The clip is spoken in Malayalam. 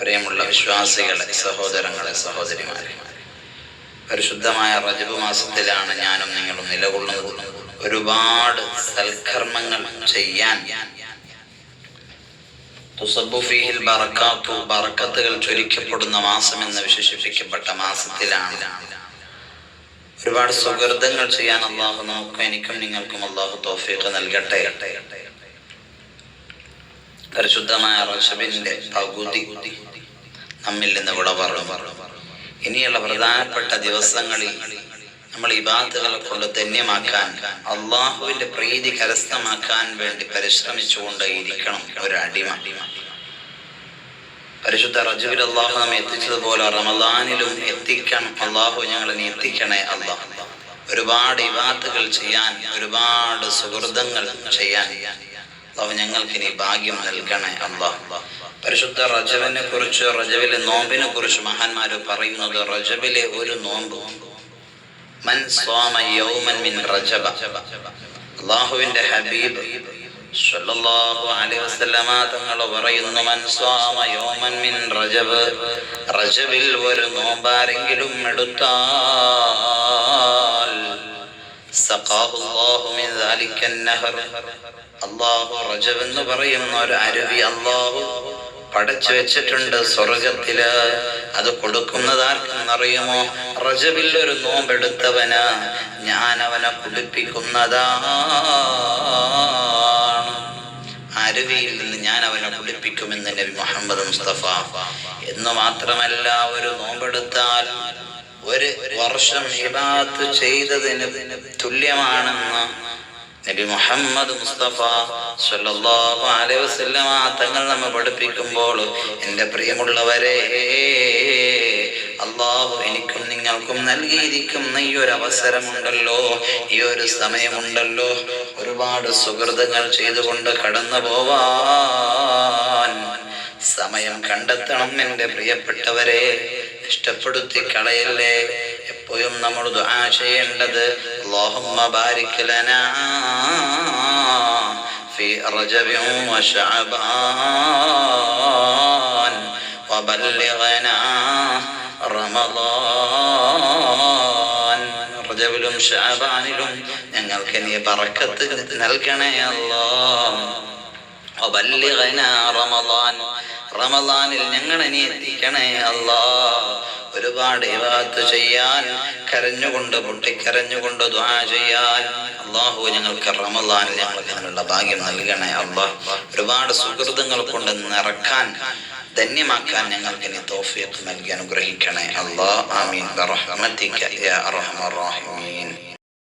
പ്രിയമുള്ള വിശ്വാസികളെ സഹോദരങ്ങളെ സഹോദരിമാരെ പരിശുദ്ധമായ റജബ് മാസത്തിലാണ് ഞാനും നിങ്ങളും നിലകൊള്ളുന്നത്. ഒരുപാട് സൽക്കർമ്മങ്ങൾ ചെയ്യാൻ. തുസബ്ബു ഫീഹിൽ ബറക്കാത്തു ബറക്കത്തുകൾ ചൊരിക്കപ്പെടുന്ന മാസം എന്ന് വിശേഷിപ്പിക്കപ്പെട്ട മാസത്തിലാണ്. ഒരുപാട് സുഹൃതങ്ങൾ ചെയ്യാൻ അള്ളാഹു നമുക്കും എനിക്കും നിങ്ങൾക്കും അള്ളാഹു തോഫീഖ് നൽകട്ടെ. പരിശുദ്ധമായ റഷബിന്റെ പകുതി നമ്മിൽ നിന്ന് വിട പറഞ്ഞു ഇനിയുള്ള പ്രധാനപ്പെട്ട ദിവസങ്ങളിൽ നമ്മൾ ഇബാദുകളെ കൊണ്ട് ധന്യമാക്കാൻ അള്ളാഹുവിന്റെ പ്രീതി കരസ്ഥമാക്കാൻ വേണ്ടി പരിശ്രമിച്ചുകൊണ്ട് ഇരിക്കണം ഒരു അടിമ പരിശുദ്ധ റജുവിൽ അള്ളാഹു നമ്മെ എത്തിച്ചതുപോലെ റമദാനിലും എത്തിക്കണം. അള്ളാഹു ഞങ്ങളെ എത്തിക്കണേ അള്ളാഹു ഒരുപാട് ഇബാദുകൾ ചെയ്യാൻ ഒരുപാട് സുഹൃതങ്ങൾ ചെയ്യാൻ. അള്ളാഹു ഞങ്ങൾക്ക് ഇനി ഭാഗ്യം നൽകണേ അള്ളാഹ് പരിശുദ്ധ റജബിനെ കുറിച്ച് റജബിലെ നോമ്പിനെ കുറിച്ച് മഹാന്മാര് പറയുന്നത് റജബിലെ ഒരു നോമ്പ്. മൻ സ്വാമ യൗമൻ മിൻ റജബ. അള്ളാഹുവിന്റെ ഹബീബ് സല്ലല്ലാഹു അലൈഹി വസല്ലമ തങ്ങൾ പറയുന്നു മൻ സ്വാമ യൗമൻ മിൻ ഒരു നോമ്പാരെങ്കിലും എടുത്താൽ സഖാഹു അല്ലാഹു മിൻ ദാലിക്കൽ നഹർ അല്ലാഹു റജബ് എന്ന് പറയുന്ന ഒരു അരുവി അള്ളാഹു പടച്ചു വെച്ചിട്ടുണ്ട് സ്വർഗത്തിൽ അത് കൊടുക്കുന്നത് ആർക്കെന്നറിയുമോ റജബിൽ ഒരു നോമ്പെടുത്തവന്. ഞാൻ അവനെ കുളിപ്പിക്കുന്നതാണ് അരുവിയിൽ നിന്ന് ഞാൻ അവനെ കുളിപ്പിക്കുമെന്ന് നബി മുഹമ്മദ് മുസ്തഫ. എന്ന് മാത്രമല്ല ഒരു നോമ്പെടുത്താൽ ഒരു വർഷം ഇബാത്ത് ചെയ്തതിന് തുല്യമാണെന്ന് നബി മുഹമ്മദ് മുസ്തഫ സല്ലല്ലാഹു അലൈഹി വസല്ലമ തങ്ങൾ നമ്മെ പഠിപ്പിക്കുമ്പോൾ എന്റെ പ്രിയമുള്ളവരെ അള്ളാഹു എനിക്കും നിങ്ങൾക്കും നൽകിയിരിക്കുന്ന ഈ ഒരു അവസരമുണ്ടല്ലോ ഈ ഒരു സമയമുണ്ടല്ലോ. ഒരുപാട് സുഹൃതങ്ങൾ ചെയ്തുകൊണ്ട് കടന്നു പോവാൻ സമയം കണ്ടെത്തണം എന്റെ പ്രിയപ്പെട്ടവരെ. ഇഷ്ടപ്പെടുത്തി കളയല്ലേ? എപ്പോഴും നമ്മൾ ദുആ ചെയ്യേണ്ടത്. അല്ലാഹുമ്മ ബാരിക് ലനാ വശഅബാൻ വബല്ലിഗ്നാ ശഅബാനിലും ഞങ്ങൾക്ക് നീ പറക്കത്ത് നൽകണേ അല്ലോ. വബല്ലിഗ്നാ റമളാനിൽ ഞങ്ങൾ നീ എത്തിക്കണേ അല്ലാ. ഒരുപാട് ഇവാത്ത് ചെയ്യാൻ കരഞ്ഞുകൊണ്ട് പൊട്ടിക്കരഞ്ഞുകൊണ്ട് ദ്വാ ചെയ്യാൻ അള്ളാഹു ഞങ്ങൾക്ക് റമദാനിൽ ഞങ്ങൾക്ക് അതിനുള്ള ഭാഗ്യം നൽകണേ അള്ളാ ഒരുപാട് സുഹൃതങ്ങൾ കൊണ്ട് നിറക്കാൻ ധന്യമാക്കാൻ ഞങ്ങൾക്ക് നീ തോഫിയത്ത് നൽകി അനുഗ്രഹിക്കണേ അള്ളാഹ് ആമീൻ. യാ അർഹമർ